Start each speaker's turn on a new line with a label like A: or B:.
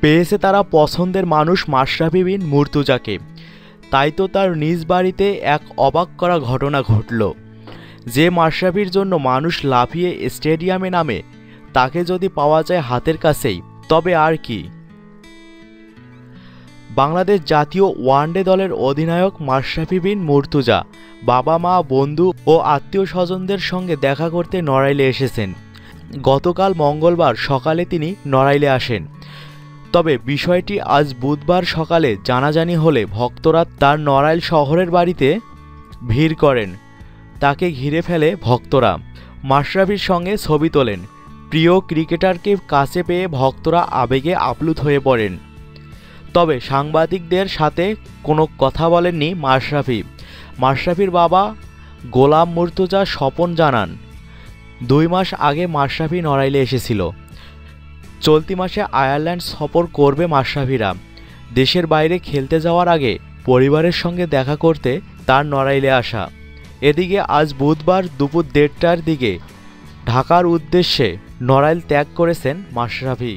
A: পেয়েছে তারা পছন্দের মানুষ মাশরাফি বিন মুর্তুজাকে। তাই তো তার নিজ বাড়িতে এক অবাক করা ঘটনা ঘটল। যে মাশরাফির জন্য মানুষ লাফিয়ে স্টেডিয়ামে নামে, তাকে যদি পাওয়া যায় হাতের কাছেই, তবে আর কি? বাংলাদেশ জাতীয় ওয়ানডে দলের অধিনায়ক মাশরাফি বিন মুর্তুজা বাবা, মা, বন্ধু ও আত্মীয় স্বজনদের সঙ্গে দেখা করতে নড়াইলে এসেছেন। গতকাল মঙ্গলবার সকালে তিনি নড়াইলে আসেন। তবে বিষয়টি আজ বুধবার সকালে জানাজানি হলে ভক্তরা তার নড়াইল শহরের বাড়িতে ভিড় করেন। তাকে ঘিরে ফেলে ভক্তরা। মাশরাফির সঙ্গে ছবি তোলেন। প্রিয় ক্রিকেটারকে কাছে পেয়ে ভক্তরা আবেগে আপ্লুত হয়ে পড়েন। তবে সাংবাদিকদের সাথে কোনো কথা বলেননি মাশরাফি। মাশরাফির বাবা গোলাম মুর্তুজা স্বপন জানান, দুই মাস আগে মাশরাফি নড়াইলে এসেছিল। চলতি মাসে আয়ারল্যান্ড সফর করবে মাশরাফিরা। দেশের বাইরে খেলতে যাওয়ার আগে পরিবারের সঙ্গে দেখা করতে তার নড়াইলে আসা। এদিকে আজ বুধবার দুপুর দেড়টার দিকে ঢাকার উদ্দেশ্যে নড়াইল ত্যাগ করেছেন মাশরাফি।